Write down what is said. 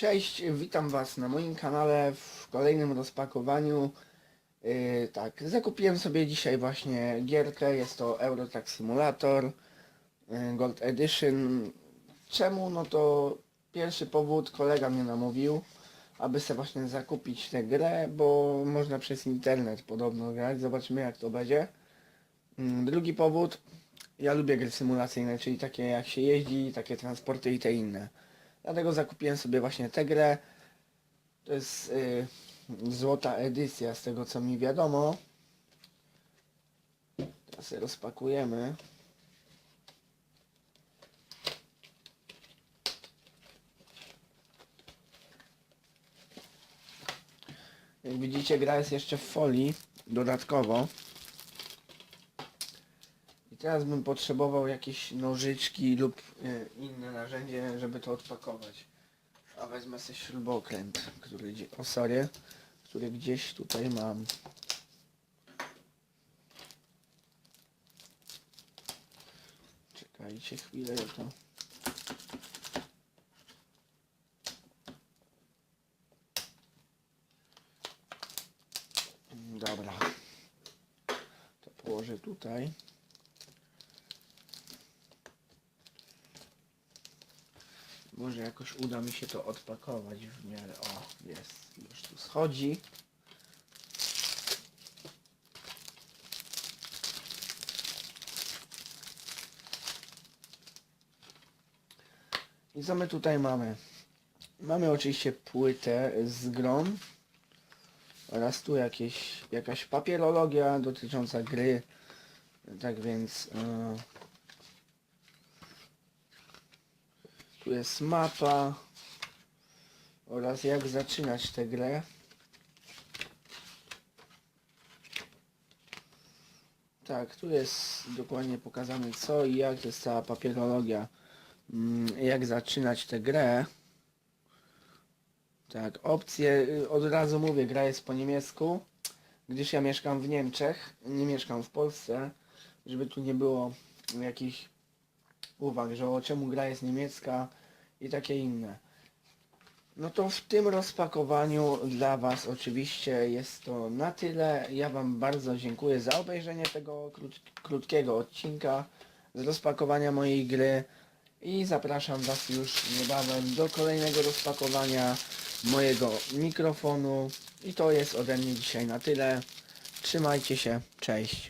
Cześć, witam Was na moim kanale w kolejnym rozpakowaniu. Yy, tak, zakupiłem sobie dzisiaj właśnie gierkę, jest to Eurotrack Simulator yy, Gold Edition. Czemu? No to pierwszy powód, kolega mnie namówił, aby sobie właśnie zakupić tę grę, bo można przez internet podobno grać, zobaczymy jak to będzie. Yy, drugi powód, ja lubię gry symulacyjne, czyli takie jak się jeździ, takie transporty i te inne. Dlatego zakupiłem sobie właśnie tę grę. To jest y, złota edycja z tego co mi wiadomo. Teraz je rozpakujemy. Jak widzicie gra jest jeszcze w folii dodatkowo. Teraz bym potrzebował jakieś nożyczki lub y, inne narzędzie, żeby to odpakować. A wezmę sobie śrubokręt, który, gdzie- o sorry, który gdzieś tutaj mam. Czekajcie chwilę, ja to... Dobra. To położę tutaj. Może jakoś uda mi się to odpakować w miarę. O, jest, już tu schodzi. I co my tutaj mamy? Mamy oczywiście płytę z grą oraz tu jakieś, jakaś papierologia dotycząca gry. Tak więc e, Tu jest mapa oraz jak zaczynać tę grę. Tak, tu jest dokładnie pokazane co i jak, to jest cała papierologia. Mm, Jak zaczynać tę grę. Tak, opcje, y, od razu mówię, gra jest po niemiecku, gdyż ja mieszkam w Niemczech, nie mieszkam w Polsce, żeby tu nie było jakichś uwag, że o czemu gra jest niemiecka i takie inne. No to w tym rozpakowaniu dla Was oczywiście jest to na tyle. Ja Wam bardzo dziękuję za obejrzenie tego krót, krótkiego odcinka z rozpakowania mojej gry i zapraszam Was już niebawem do kolejnego rozpakowania mojego mikrofonu i to jest ode mnie dzisiaj na tyle. Trzymajcie się, cześć.